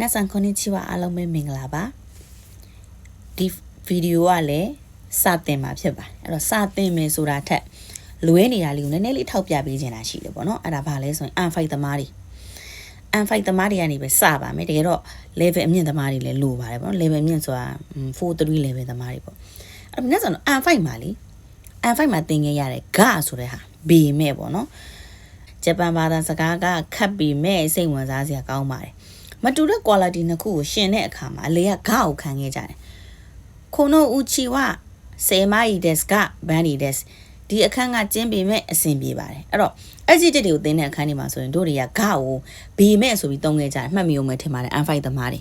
နာဆန်ခွန်နီချီဝါအားလုံးပဲမင်္ဂလာပါဒီဗီဒီယိုကလည်းစတင်မှာဖြစ်ပါတယ်အဲ့တော့စတင်မယ်ဆိုတာထက်လွဲနေတာလေးကိုနည်းနည်းလေးထောက်ပြပေးချင်တာရှိတယ်ပေါ့နော်အဲ့ဒါဘာလဲဆိုရင် unfight သမားတွေ unfight သမားတွေကနေပဲစပါမယ်တကယ်တော့ level အမြင့်သမားတွေလည်းလိုပါတယ်ပေါ့နော် level မြင့်ဆိုတာ4 3 level သမားတွေပေါ့အဲ့တော့နာဆန်တော့ unfight မှာလေ unfight မှာသင်ခဲ့ရတဲ့ဂဆိုတဲ့ဟာဘေမဲ့ပေါ့နော်ဂျပန်ဘာသာစကားကခတ်ပေမဲ့စိတ်ဝင်စားစရာကောင်းပါတယ် မတူတဲ့ quality နှစ်ခုကိုရှင်တဲ့အခါမှာအလေက ga ကိုခံခဲ့ကြတယ်ခုနိုဥချီဝစေမာဤဒက်စ်ကဘန်ဒီဒက်စ်ဒီအခန်းကကျင်းပေမဲ့အဆင်ပြေပါတယ်အဲ့တော့အဲ့ဒီတက်တွေကိုသင်တဲ့အခန်းတွေမှာဆိုရင်တို့တွေကဂကိုဘေမဲ့ဆိုပြီးသုံးခဲ့ကြတယ်မှတ်မိအောင်ပဲထင်ပါတယ် unfight သမားတွေ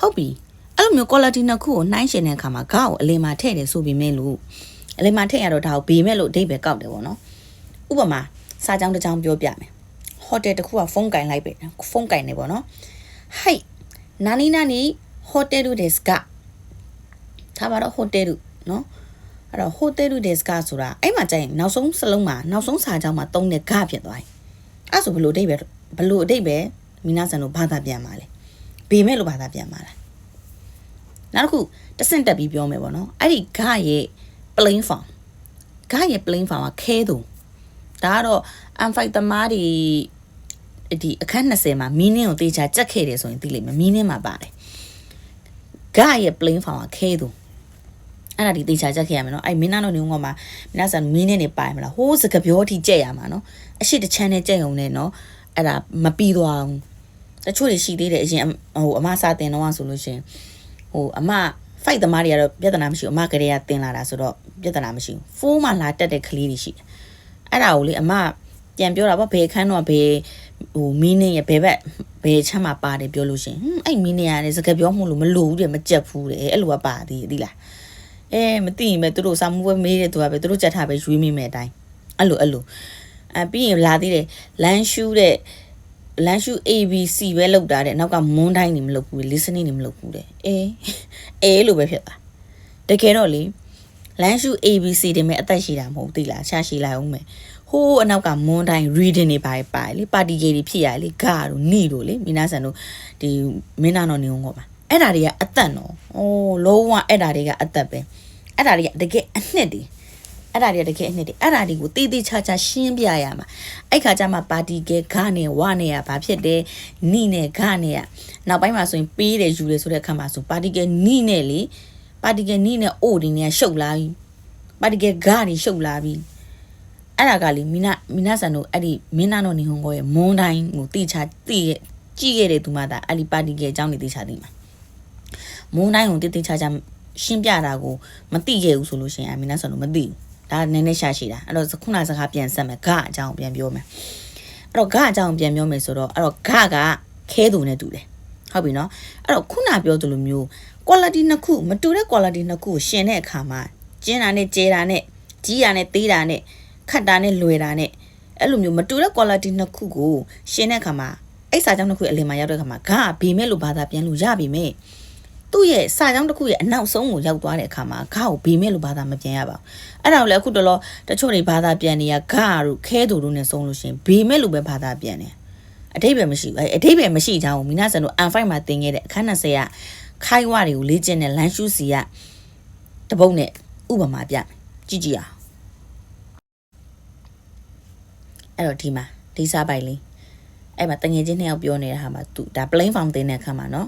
ဟုတ်ပြီအဲ့လိုမျိုး quality နှစ်ခုကိုနှိုင်းရှင်တဲ့အခါမှာဂကိုအလင်မှာထည့်တယ်ဆိုပြီးမဲ့လို့အလင်မှာထည့်ရတော့ဒါကိုဘေမဲ့လို့အဓိပ္ပာယ်ကောက်တယ်ပေါ့နော်ဥပမာစာကြောင်းတစ်ကြောင်းပြောပြမယ်ဟိုတယ်တစ်ခုကဖုန်းကင်လိုက်ပဲဖုန်းကင်နေပေါ့နော် ဟိုက်နာနီနာနီဟိုတယ်တို့ဒက်စ်ကထားပါတော့ဟိုတယ်တို့နော်အဲ့တော့ဟိုတယ်တို့ဒက်စ်ကဆိုတာအဲ့မှာကျရင်နောက်ဆုံးစလုံးမှာနောက်ဆုံးစာကြောင်းမှာသုံးတဲ့ဂဖြစ်သွားတယ်အဲ့ဆိုဘလို့အဓိပ္ပာယ်ဘလို့အဓိပ္ပာယ်မိနာဆန်တို့ဘာသာပြန်ပါလဲဘေမဲ့လို့ဘာသာပြန်ပါလားနောက်တစ်ခုတဆင့်တက်ပြီးပြောမယ်ပေါ့နော်အဲ့ဒီဂရဲ့ plain form ဂရဲ့ plain form ကခဲသူဒါကတော့ unfight သမားတွေ ဒီအခန်း20မှာ meaning ကိုတေချာကြက်ခဲ့တယ်ဆိုရင်သိလိမ့်မယ် meaning မှာပါတယ်ဂရဲ့ plain form ကခဲသူအဲ့ဒါဒီတေချာကြက်ခဲ့ရမယ်နော်အဲ့မင်းနာတို့နေုံကမှာမင်းဆန် meaning တွေပါရမလားဟိုးစကပြောထိကြက်ရမှာနော်အရှိတချမ်းနဲ့ကြက်ုံနဲ့နော်အဲ့ဒါမပြီးသွားဘူးတချို့တွေရှိသေးတယ်အရင်ဟိုအမစာတင်တော့ဆိုလို့ရှင်ဟိုအမ fight သမားတွေကတော့ပြဿနာမရှိဘူးအမကလေးကတင်လာတာဆိုတော့ပြဿနာမရှိဘူးဖိုးမှလာတက်တဲ့ကလေးတွေရှိတယ်အဲ့ဒါကိုလေအမပြန်ပြောတာပေါ့ဘယ်ခန်းတော့ဘယ် ဟိုမီးနေရဘယ်ဘက်ဘယ်ချမ်းမှာပါတယ်ပြောလို့ရှင်ဟမ်အဲ့မီးနေရတယ်စကားပြောမှုလို့မလို့ဘူးတဲ့မကြက်ဘူးတဲ့အဲ့လိုကပါသေးသီလားအဲမသိရင်ပဲသူတို့စာမှုပဲမေးတယ်သူကပဲသူတို့ကြက်ထားပဲရွေးမိမယ်အတိုင်းအဲ့လိုအဲ့လိုအပြီးရင်လာသေးတယ်လမ်းရှူးတဲ့လမ်းရှူ ABC ပဲလောက်တာတဲ့နောက်ကမွန်းတိုင်းနေမလုပ်ဘူး listening နေမလုပ်ဘူးတဲ့အေးအေးလို့ပဲဖြစ်သွားတကယ်တော့လေလမ်းရှူ ABC တင်မဲ့အသက်ရှိတာမဟုတ်သိလားရှာရှိလိုက်အောင်မယ် ဟိုးအနောက်ကမွန်းတိုင်း reading တွေပါပါလေပါတီကေတွေဖြစ်ရလေဂါတို့နီတို့လေမိနာဆန်တို့ဒီမင်းနာတော်နေအောင်ကောပါအဲ့ဒါတွေကအသက်နော်အိုးလုံးဝအဲ့ဒါတွေကအသက်ပဲအဲ့ဒါတွေကတကယ်အနှစ်တွေအဲ့ဒါတွေကတကယ်အနှစ်တွေအဲ့ဒါတွေကိုတည်တည်ချာချာရှင်းပြရမှာအဲ့ခါကျမှပါတီကဲဂနဲ့ဝနဲ့ရဘာဖြစ်တယ်နိနဲ့ဂနဲ့ရနောက်ပိုင်းမှာဆိုရင်ပေးတယ်ယူတယ်ဆိုတဲ့အခါမှာဆိုပါတီကဲနိနဲ့လေပါတီကဲနိနဲ့အိုဒီနဲ့ရှုပ်လာပြီပါတီကဲဂနေရှုပ်လာပြီ အဲ့ဒါကလေမိနာမိနာဆန်တို့အဲ့ဒီမင်းနာတို့နေဟွန်ကိုရဲ့မွန်းတိုင်းကိုတိချာတိရဲ့ကြည့်ခဲ့တဲ့သူမှသာအဲ့ဒီပါတီကဲအကြောင်းနေတိချာသိမှာမွန်းတိုင်းကိုတိတိချာချာရှင်းပြတာကိုမသိခဲ့ဘူးဆိုလို့ရှိရင်အမိနာဆန်တို့မသိဘူးဒါနည်းနည်းရှာရှိတာအဲ့တော့ခုနစကားပြန်ဆက်မယ်ဂအကြောင်းပြန်ပြောမယ်အဲ့တော့ဂအကြောင်းပြန်ပြောမယ်ဆိုတော့အဲ့တော့ဂကခဲသူနဲ့တူတယ်ဟုတ်ပြီနော်အဲ့တော့ခုနပြောသလိုမျိုး quality နှစ်ခုမတူတဲ့ quality နှစ်ခုကိုရှင်တဲ့အခါမှာကျင်းတာနဲ့ကျဲတာနဲ့ကြီးတာနဲ့သေးတာနဲ့ ခတ်တာနဲ့လွယ်တာနဲ့အဲ့လိုမျိုးမတူတဲ့ quality နှစ်ခုကိုရှင်တဲ့အခါမှာအဲ့စာကြောင်းတစ်ခုအလင်မှာရောက်တဲ့အခါမှာဂကဘေမဲ့လို့ဘာသာပြန်လို့ရပြီမဲ့သူ့ရဲ့စာကြောင်းတစ်ခုရဲ့အနောက်ဆုံးကိုရောက်သွားတဲ့အခါမှာဂါကိုဘေမဲ့လို့ဘာသာမပြန်ရပါဘူးအဲ့ဒါကိုလည်းအခုတလောတချို့တွေဘာသာပြန်နေရဂါတို့ခဲတို့တို့နဲ့ဆုံးလို့ရှင်ဘေမဲ့လို့ပဲဘာသာပြန်တယ်အတိတ်ပဲမရှိဘူးအဲ့အတိတ်ပဲမရှိချောင်းကိုမိနာဆန်တို့ unfight မှာတင်ခဲ့တဲ့အခန်း20ကခိုင်းဝတွေကိုလေ့ကျင့်တဲ့လန်ရှူစီကတပုတ်နဲ့ဥပမာပြကြည့်ကြည့်အောင် အဲ့တော့ဒီမှာဒီစားပိုက်လေးအဲ့မှာတငယ်ချင်းနှစ်ယောက်ပြောနေတဲ့ဟာမှာသူဒါ plain form တင်တဲ့အခါမှာနော်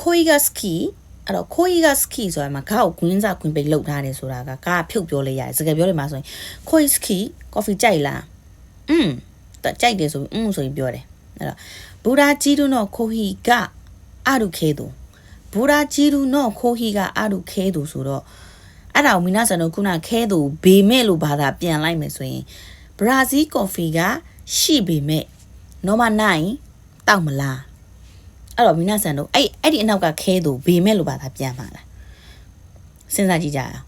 koigaski အဲ့တော့ koigaski ဆိုတာမှာခေါက်ကွင်းစားကွင်းပိတ်လောက်ထားတယ်ဆိုတာကကားဖြုတ်ပြောလိုက်ရတယ်စကားပြောလိုက်မှာဆိုရင် koigaski coffee ကြိုက်လားอืมကြိုက်တယ်ဆိုပြီးอืมဆိုရင်ပြောတယ်အဲ့တော့ဘူရာဂျီရုနောခိုဟီကအရုခဲသူဘူရာဂျီရုနောခိုဟီကအရုခဲသူဆိုတော့အဲ့ဒါကိုမိနာဆန်တို့ခုနခဲသူဘေမဲ့လို့ဘာသာပြန်လိုက်မယ်ဆိုရင် ဘရာဇီးကော်ဖီကရှိပေမဲ့နော်မနိုင်တောက်မလားအဲ့တော့မိနာဆန်တို့အဲ့အဲ့ဒီအနောက်ကခဲသူဘေမဲ့လို့ဘာသာပြန်ပါလားစဉ်းစားကြည့်ကြအောင်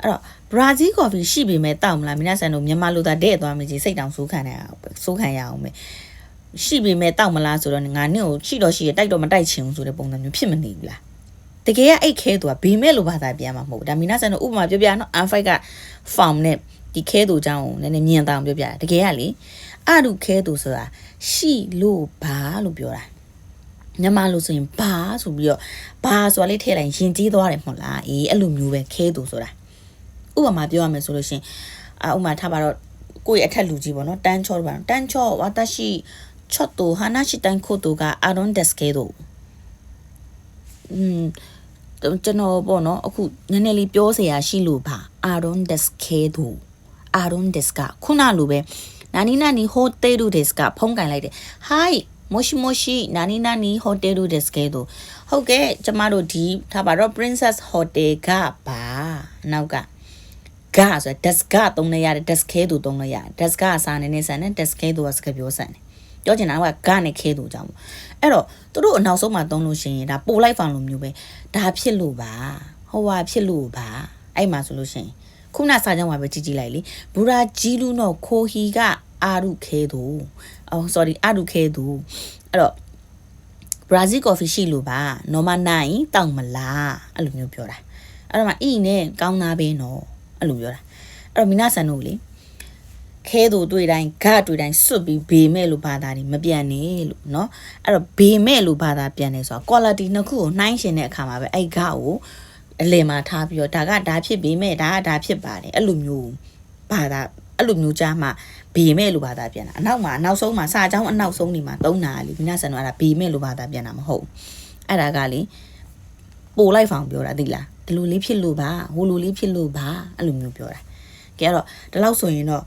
အဲ့တော့ဘရာဇီးကော်ဖီရှိပေမဲ့တောက်မလားမိနာဆန်တို့မြန်မာလူသားတဲ့သွားမယ်ကြီးစိတ်တောင်ဆိုးခံရအောင်ဆိုးခံရအောင်ပဲရှိပေမဲ့တောက်မလားဆိုတော့ငါနဲ့ကိုရှိတော့ရှိရတိုက်တော့မတိုက်ချင်ဘူးဆိုတဲ့ပုံစံမျိုးဖြစ်မနေဘူးလားတကယ်ကအဲ့ခဲသူကဘေမဲ့လို့ဘာသာပြန်မှာမဟုတ်ဘူးဒါမိနာဆန်တို့ဥပမာပြောပြနော် unfight က farm နဲ့ ဒီခဲသူအကြောင်းကိုနည်းနည်းမြင်တာအောင်ပြောပြတာတကယ်ကလေအတုခဲသူဆိုတာရှိလို့ဘာလို့ပြောတာမြန်မာလိုဆိုရင်ဘာဆိုပြီးတော့ဘာဆိုတာလေးထည့်လိုက်ရင်ကြီးသွားတယ်မဟုတ်လားအေးအဲ့လိုမျိုးပဲခဲသူဆိုတာဥပမာပြောရမယ်ဆိုလို့ရှင်အဥပမာထားပါတော့ကိုယ့်ရဲ့အထက်လူကြီးပေါ့နော်တန်းချောပါတန်းချောဝါတရှိချော့တူဟာနာရှိတန်ခိုတူကအာရွန်ဒက်စကေတူอืมကျွန်တော်ပေါ့နော်အခုနည်းနည်းလေးပြောစရာရှိလို့ပါအာရွန်ဒက်စကေတူ အာရွန်ဒက်စကခုနလိုပဲနာနီနာနီဟိုတေဒူဒက်စကဖုံးကန်လိုက်တယ် hi မိုရှိမိုရှိနာနီနာနီဟိုတယ်ဒူဒက်စကေတူဟုတ်ကဲ့ကျမတို့ဒီထားပါတော့ princess hotel ကပါနောက်ကကဆို desk ကသုံးနေရတယ် desk ခဲသူသုံးနေရတယ် desk ကစာနေနေဆန်တယ် desk ခဲသူကစကားပြောဆန်တယ်ပြောချင်တာကကနဲ့ခဲသူကြောင့်အဲ့တော့သူတို့အနောက်ဆုံးမှာသုံးလို့ရှိရင်ဒါပို့လိုက်ဖောင်လိုမျိုးပဲဒါဖြစ်လို့ပါဟိုဟာဖြစ်လို့ပါအဲ့မှာဆိုလို့ရှိရင် ခုနစာကြောင်းမှာပဲကြည့်ကြည့်လိုက်လေဘူရာဂျီလူနော်ခိုဟီကအာရုခဲသူအော် sorry အာရုခဲသူအဲ့တော့ Brazil coffee ရှိလို့ပါနော်မနိုင်တောက်မလားအဲ့လိုမျိုးပြောတာအဲ့တော့မှအီနဲ့ကောင်းသားပဲနော်အဲ့လိုပြောတာအဲ့တော့မိနာဆန်တို့လေခဲသူတွေ့တိုင်းဂတွေ့တိုင်းစွတ်ပြီးဘေမဲ့လို့ဘာသာတွေမပြန်နဲ့လို့เนาะအဲ့တော့ဘေမဲ့လို့ဘာသာပြန်နေဆိုတော့ quality နှစ်ခုကိုနှိုင်းရှင်တဲ့အခါမှာပဲအဲ့ဂကို အလယ်မှာထားပြီးတော့ဒါကဒါဖြစ်ဘေမဲ့ဒါကဒါဖြစ်ပါတယ်အဲ့လိုမျိုးဘာသာအဲ့လိုမျိုးကြားမှာဘေမဲ့လို့ဘာသာပြန်တာအနောက်မှာအနောက်ဆုံးမှာစာချောင်းအနောက်ဆုံးနေမှာသုံးတာလေမိနာဆန်တို့အဲ့ဒါဘေမဲ့လို့ဘာသာပြန်တာမဟုတ်အဲ့ဒါကလေပို့လိုက်ဖောင်ပြောတာသိလားဒီလိုလေးဖြစ်လို့ပါဟိုလိုလေးဖြစ်လို့ပါအဲ့လိုမျိုးပြောတာကဲအဲ့တော့ဒီလောက်ဆိုရင်တော့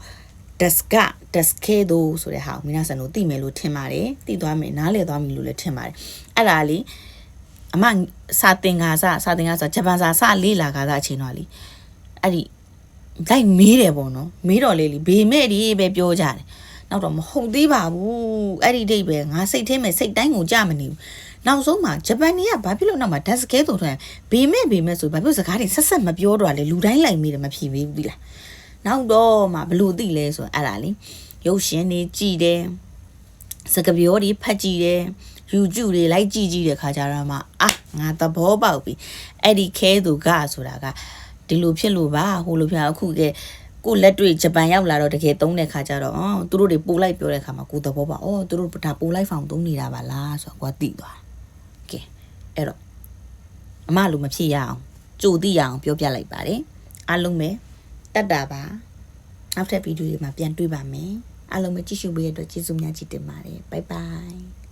desk deskedo ဆိုတဲ့ဟာကိုမိနာဆန်တို့သိမယ်လို့ထင်ပါတယ်သိသွားမယ်နားလည်သွားပြီလို့လည်းထင်ပါတယ်အဲ့ဒါလေ အမစာသင်္ကာစာစာသင်္ကာစာဂျပန်စာစလေးလာကားစာအချိန်တော့လေအဲ့ဒီလိုက်မေးတယ်ပေါ့နော်မေးတော့လေလေဘေမဲ့ဒီပဲပြောကြတယ်နောက်တော့မဟုတ်သေးပါဘူးအဲ့ဒီဒိတ်ပဲငါစိတ်ထဲမှာစိတ်တိုင်းကိုကြမနေဘူးနောက်ဆုံးမှာဂျပန်ကြီးကဘာဖြစ်လို့နောက်မှာ desk ကဲဆိုတော့ဘေမဲ့ဘေမဲ့ဆိုဘာဖြစ်လို့စကားတွေဆက်ဆက်မပြောတော့လေလူတိုင်းလိုက်မေးတယ်မဖြေပေးဘူးသီလားနောက်တော့မှဘလို့သိလဲဆိုအဲ့ဒါလေရုပ်ရှင်တွေကြည်တယ်စကားပြောတွေဖတ်ကြည့်တယ် YouTube တွေလိုက်ကြည့်ကြည့်တဲ့ခါကျတော့မှအာငါသဘောပေါက်ပြီအဲ့ဒီခဲသူကဆိုတာကဒီလိုဖြစ်လို့ပါဟိုလိုဖြစ်အခုကဲကိုလက်တွေ့ဂျပန်ရောက်လာတော့တကယ်သုံးတဲ့ခါကျတော့အော်သူတို့တွေပို့လိုက်ပြောတဲ့ခါမှာကိုသဘောပေါက်အော်သူတို့ဒါပို့လိုက်ဖောင်သုံးနေတာပါလားဆိုတော့ကိုကသိသွားကဲအဲ့တော့အမလိုမဖြစ်ရအောင်ကြိုသိရအောင်ပြောပြလိုက်ပါတယ်အားလုံးပဲတတ်တာပါနောက်ထပ်ဗီဒီယိုတွေမှာပြန်တွေ့ပါမယ်အားလုံးပဲကြည့်ရှုပေးရတဲ့အတွက်ကျေးဇူးများကြီးတင်ပါတယ်ဘိုင်ဘိုင်